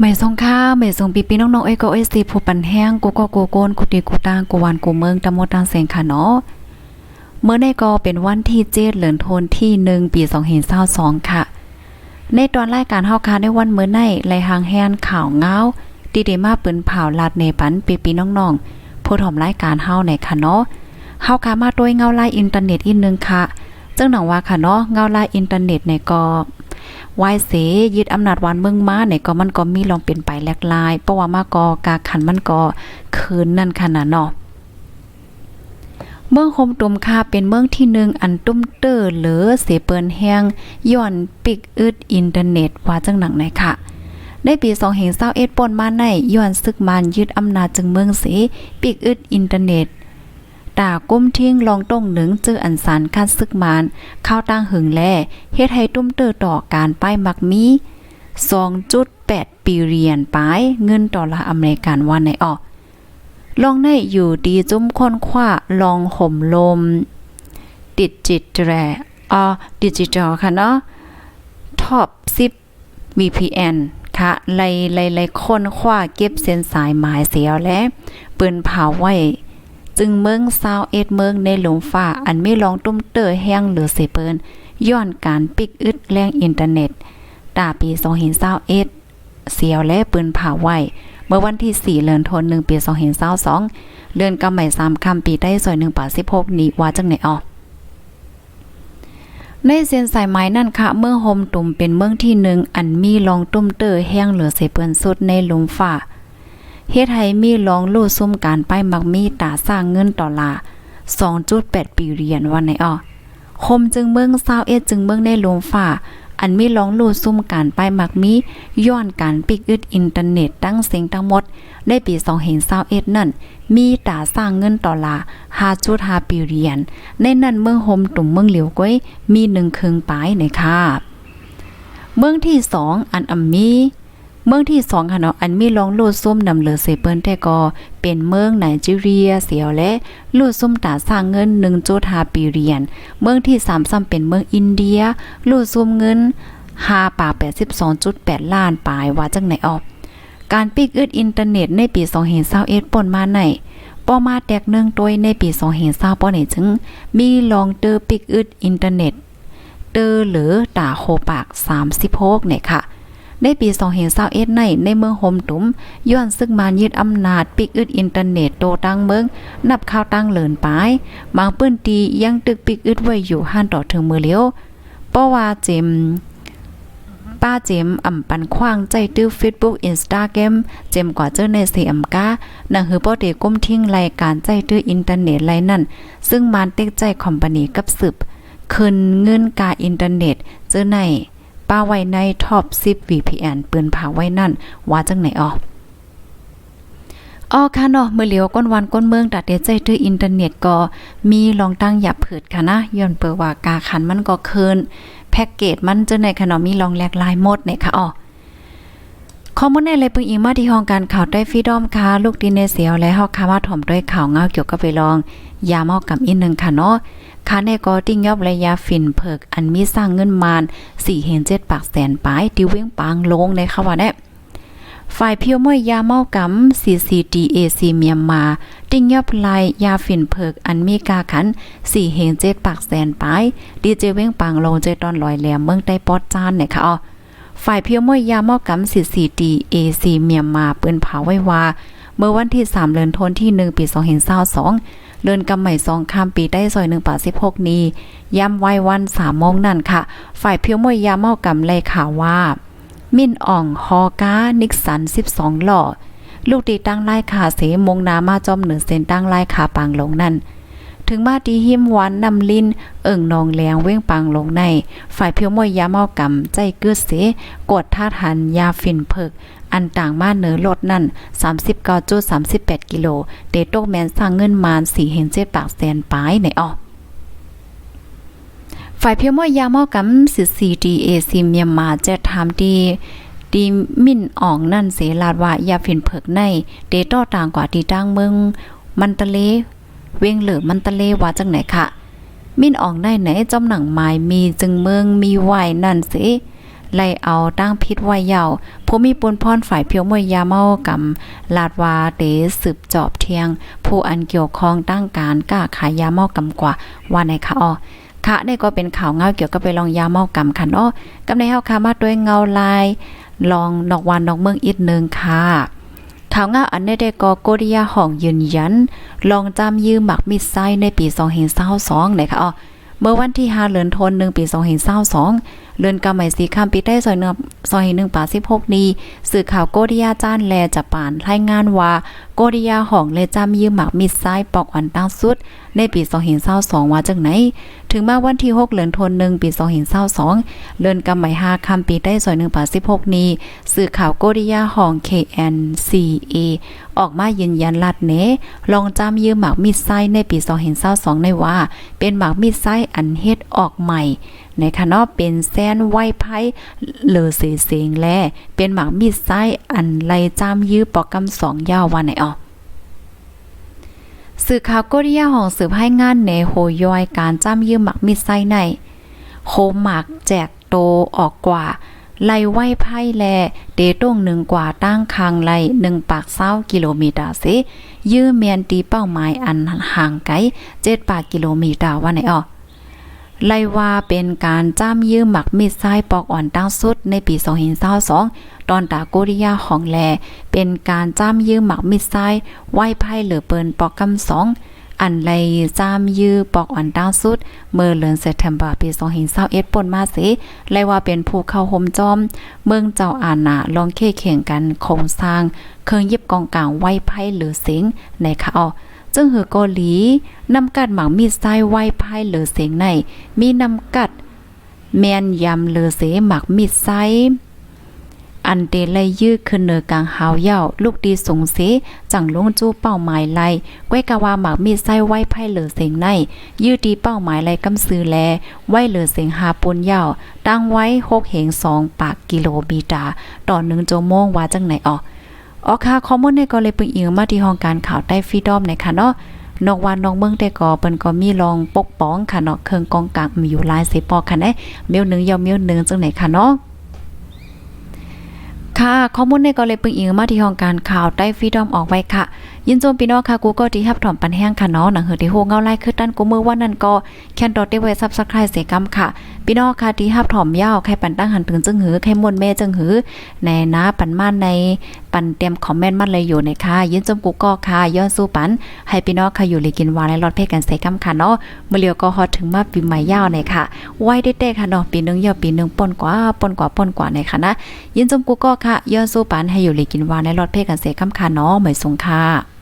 ไม่ทรงค่าไม่ทรงปีปีน้องๆเอ้ก็เอ้สิผู้ปันแห้งกูก็กูโกนกูตีกูตางกูวานกูเมืองตะมดตางเสงค่ะเนาะเมื่อในก็เป็นวันที่เจ็ดเหลือนโทนที่หนึ่งปี2022ค่ะ ในตอนรายการเฮาคาในวันเมื้อในไลหางแฮนข่าวเงาดีเดมาปืนเผาลาดในปันปีปีน้องๆผู้ถอมรายการเฮาในค่ะเนาะเฮาคามาด้วยเงาลายอินเทอร์เน็ตอีกนึงค่ะจังหนังว่าค่ะเนาะเงาลายอินเทอร์เน็ตในก็ วายเสยึดอำนาจวานเมืองมาเนี่ยก็มันก็มีลองเป็นไปแลกลายเพราะว่ามาก็กาขันมันก็คืนนั่นขนาดเนาะเมืองโฮมตุมคาเป็นเมืองที่หนึ่งอันตุ้มเตอร์เหลือเสเปินแห้งย้อนปิกอึดอินเทอร์เน็ตว่าจังหนังไหนค่ะในปี2021ป่นมาในย้อนซึกมานยึดอำนาจจึงเมืองเสปิกอึดอินเทอร์เน็ต ตาก้มทิ้งลองต้งหนึ่งเจออันสารคัดซึกมานเข้าตั้งหึงแลเฮ็ดให้ตุ้มเตอต่อการป้ายมักมี2.8ปีเรียนป้ายเงินดอลลาร์อเมริกันวันในออกลองในอยู่ดีจุ้มค้นคว้าลองห่มลม ดิจิตแรอ่อดิจิตอลค่ะเนาะท็อป10 VPN ค่ะไล่ไล่ไล่ค้นคว้าเก็บเส้นสายหมายเสียวและปืนเผาไว้ จึงเมืองซาวเอ็ดเมืองในหลุมฟ้าอันไม่ลองตุ้มเตอแห้งหรือเสเปินย้อนการปิกอึดแรงอินเทอร์เน็ตตาปี2021เอ็ดเสียวและปืนเผาไหวเมื่อวันที่ 4เดือนธันวาคมปี2022เดือนกำไหม่3คำปีใต้ซอย1ป่า16นี้ว่าจังไหนออในเส้นสายไม้นั่นค่ะ เมืองโฮมตุ่มเป็นเมืองที่หนึ่งอันมีรองตุ้มเตอแห้งเหลือเสเปินสุดในหลุมฟ้า เฮ็ดให้มีรองลู่ซุ่มการป้ายมักมีตาสร้างเงินดอลลาร์2.8ปีเรียญวันไหนอ้อคมจึงเมืองซาวเอ็ดจึงเมืองในหลวงฝ่า อันมีรองลู่ซุ่มการป้ายมักมีย้อนการปิกอึดอินเทอร์เน็ตตั้งเสียงทั้งหมดในปี2021นั่น มีตาสร้างเงินดอลลาร์5.5ปีเรียญในนั้นเมืองโฮมตุ่มเมืองเหลียวก้อยมี1ครึ่งปลายในค่ะเมืองที่2อันอำมี เมืองที่สองค่ะเนาะอันมีรองลูดซุ่มนำเหลือเซเปิ้ลแต่ก็เป็นเมืองไนจีเรียเสียวและลูดซุ่มตาสร้างเงิน1.5ปีเรียญเมืองที่3ซ้ำเป็นเมืองอินเดียลูดซุ่มเงิน5ป่า82.8 ล้านปลายว่าจังไหนออกการปิกอึดอินเทอร์เน็ตในปี2021ป่นมาในป้อมาแตกเนื่องโดยในปี2020ป้อนี่จึงมีลองเตอร์ปิกอึดอินเทอร์เน็ตเตอร์หรือตาโคปาก36เนี่ยค่ะ ในปี2021ในในเมืองโฮมตุมย้อนซึ่งมานยึดอำนาจปิกอึดอินเทอร์เน็ตโตตั้งเมือง นับข่าวตั้งเหลินปายบางปื้นตียังตึกปิกอึดไว้อยู่ห้านต่อถึงมือเลี้ยวเพราะว่าเจมป้าเจมอ่ำปันขว้างใจตื้อ Facebook Instagram เจมกว่าเจอในเสียมกานังหือป้อเดก้มทิ้งรายการใจตื้ออินเทอร์เน็ตไรนั่น ซึ่งมานเต็กใจคอมพานีกับสืบคืนเงินกาอินเทอร์เน็ตเจอใน ป้าไว้ในท็อป10 VPN ปืนผาไว้นั่น ว่าจังไหนอออ๋อค่ะเนาะเมื่อเหลียวก้นวันก้นเมืองตัดเดใจถืออินเทอร์เน็ตก็มีลองตั้งหยับผืดค่ะนะย้อนเปิดว่ากาขันมันก็คืนแพ็กเกจมันจะในขนมมีลองแหลกลายหมดเนี่ยค่ะอ๋อ ข้อมูลในเลยปึงอิงมาที่ห้องการข่าวได้ฟีดอมค่ะลูกดินเนเสียวและเฮาคามาถ่อมด้วยข่าวเงาเกี่ยวกับไปลอง ยาเมากับอีกหนึ่งค่ะเนาะค่าในก็ติ้งยอบระยะฝิ่นเพิกอันมีสร้างเงินมาน4เห็น7ปากแสนปลายติวเว้งปางลงในค่ะว่าแน่ฝ่ายเพียวมวยยาเมากำ CCDAC เมียนมา ติ้งยอบลายยาฝิ่นเพิกอันมีกาขัน4เห็น7ปากแสนปลายดีเจเว้งปางลงเจตอนลอยแหลมเมืองใต้ปอดจานเนี่ยค่ะอ๋อ ฝ่ายเพียวมวยยามอกำสิสีดีเอซีเมียมาปืนเผาไว้ว่า เมื่อวันที่ 3เดือนธันวาคมปี2022เศร้าสองเดือนกำใหม่สองคำปีได้ซอย1ป่า16นี้ย้ำไว้วัน3โมงนั่นค่ะ ฝ่ายเพียวมวยยามอกำเลยข่าวว่า มินอ่องฮอกานิกสัน 12 หล่อลูกตีตั้งไล่ขาเสมงนามาจอมเหนือเส้นตั้งไล่ขาปางลงนั่น ถึงมาดีหิมหวันนำลินเอิ่งนองแลงเว้งปังลงใน ฝ่ายเพียวมวยยาเมากำใจกึดเสกดท่าทันยาฟินเพิก อันต่างมาเหนือรถนั่น 39.38 กิโลเดโตกแมนสร้างเงินมาน4เห็น7ปากแสนปลายในออฝ่ายเพียวมวยยาเมอกำสิ CDAC เมียนมาจะถามดีดีมิ่นอ่องนั่นเสลาดว่ายาฝิ่นเผิกในเดโตต่างกว่าที่ตั้งเมืองมันตะเล เวียงเหลือมันตะเลว่าจังไหนคะมิ่นอ่องได้ไหนจอมหนังไม้มีจึงเมืองมีไหวนั่นสิไล่เอาตั้งพิษไว้ยาวผู้มีปุนพรฝ่ายเพียวมวยยาเมากำลาดวาเตสืบจอบเทียง ผู้อันเกี่ยวข้องตั้งการกล้าขายยาเมากำกว่าว่าในคะอ้อคะนี่ก็เป็นข่าวเงาเกี่ยวกับไปลองยาเมากำค่ะเนาะกำในเฮาค่ะมาด้วยเงาลาย ลองนอกวันนอกเมืองอีกหนึงค่ะ ข่าวง่าอันนี้ได้ก็โกริยาห้องยืนยัน ลองจำยืมหมักมิดไซในปี2022นะคะอ๋อเมื่อวันที่ 5 เดือนธันวาคมปี2022เรือนกำไมสีคำปีได้ซอยเนื้อซอย1ป่าสิบหกนี้สื่อข่าวโกริยาจ้านแลจะปานรายงานว่า โกริยาห้องเลจำยืมหมักมิดไซปอกอันตั้งสุด ในปี2022ว่าจังไหน ถึงมาวันที่ 6 เดือนธันวาคมปี2022เรือนกำไหม5คำปีได้ซอย1ป่า16นี้ สื่อข่าวโกริยาห้อง KNCA ออกมายืนยันลัดเนลองจำยืมหมากมีดไส้ในปี2022ในว่า เป็นหมากมีดไส้อันเฮ็ดออกใหม่ในคณะเป็นแซนไหวไพ่เลือเสเสงแลเป็นหมากมีดไส้อันไลจำยื้อปอกกำสองยาววันไหนอ สื่อข่าวโกริยาของสืบให้งานในโฮยอยการจ้ำยืมหมักมิดไส้ในโคหมักแจกโตออกกว่า ไล่ไหวไพ่แล เดต้งหนึ่งกว่าตั้งคางไล่หนึ่งปากเศร้ากิโลเมตรเสยื้อเมียนตีเป้าหมายอันห่างไกลเจ็ดปากกิโลเมตรว่าไหนออ ไล่ว่าเป็นการจ้ำยื้อหมักมีดไส้ปอกอ่อนตั้งสุดในปี2022ตอนตาโกริยาของแล เป็นการจ้ำยื้อหมักมีดไส้ไหวไพ่เหลือเปินปอกกำสองอันไลจ้ามยื้อปอกอ่อนดาวสุด เมื่อเดือนเซปเทมเบอร์ปี2021ป่นมาสิไลว่าเป็นผู้เข้าห่มจอม เมืองเจ้าอาณาลองเคเข่งกันโครงสร้าง เครื่องยิบกองกลางไว้ไพ่หรือเสียงในข่า จึงหือเกาหลีนำกัดหมางมีดไส้ไว้ไพ่หรือเสียงใน มีนำกัดแมนยำเหลือเสหมักมีดไซอันเดไลยื้อขึ้นเนือกลางหาวเย่าลูกดีสงเสจังลงจู้เป้าหมายไลไว้กะว่าหมักมีดไส้ไว้ไพ่เหลือเสียงใน ยื้อดีเป้าหมายไลกำซื้อแล ไว้เหลือเสียงหาปุนเย่าตั้งไว้หกเหงสองปากกิโลเมตรต่อหนึ่งชั่วโมงว่าจังไหนออก ออค่ะข้อมูลในก็เลยปึงอิงมาที่ห้องการข่าวใต้ฟีดอมในค่ะเนาะนอกวันนอกเมืองแต่ก็เปิ้นก็มีรองปกป้องค่ะเนาะเครื่องกองกลางมีอยู่หลายสิปอกค่ะเด้เมียวหนึงยาวเมียวหนึงจังไหนค่ะเนาะค่ะข้อมูลในก็เลยปึงอิงมาที่ห้องการข่าวใต้ฟีดอมออกไว้ค่ะ ยินโจมพี่น้องค่ะกูก็ที่ฮับถอมปันแห้งค่ะเนาะหนังเหือที่โฮเงาไล่คือตั้นกูมือว่านั่นก็แคนดอทได้ไว้ซับสไครต์เสกำค่ะ พี่น้องค่ะที่ฮับถอมยาวใครปันตั้งหันถึงจึงหือใครมวนแม่จึงหือแน่นะปันม่านในปันเตรียมคอมเมนต์มันเลยอยู่ในค่ะยินจมกูก็ค่ะย้อนสู้ปัน ให้พี่น้องค่ะอยู่เลยกินวานและรอดเพศกันเสกำค่ะเนาะเมื่อเลียวก็ฮอดถึงมาปีใหม่ยาวในค่ะไว้ได้เต้ค่ะเนาะปีนึงยาวปีนึงป่นกว่าป่นกว่าป่นกว่าในค่ะนะยินจมกูก็ค่ะย้อนสู้ปันให้อยู่เลยกินวานและรอดเพศกันเสกำค่ะเนาะเหมยสงค่ะ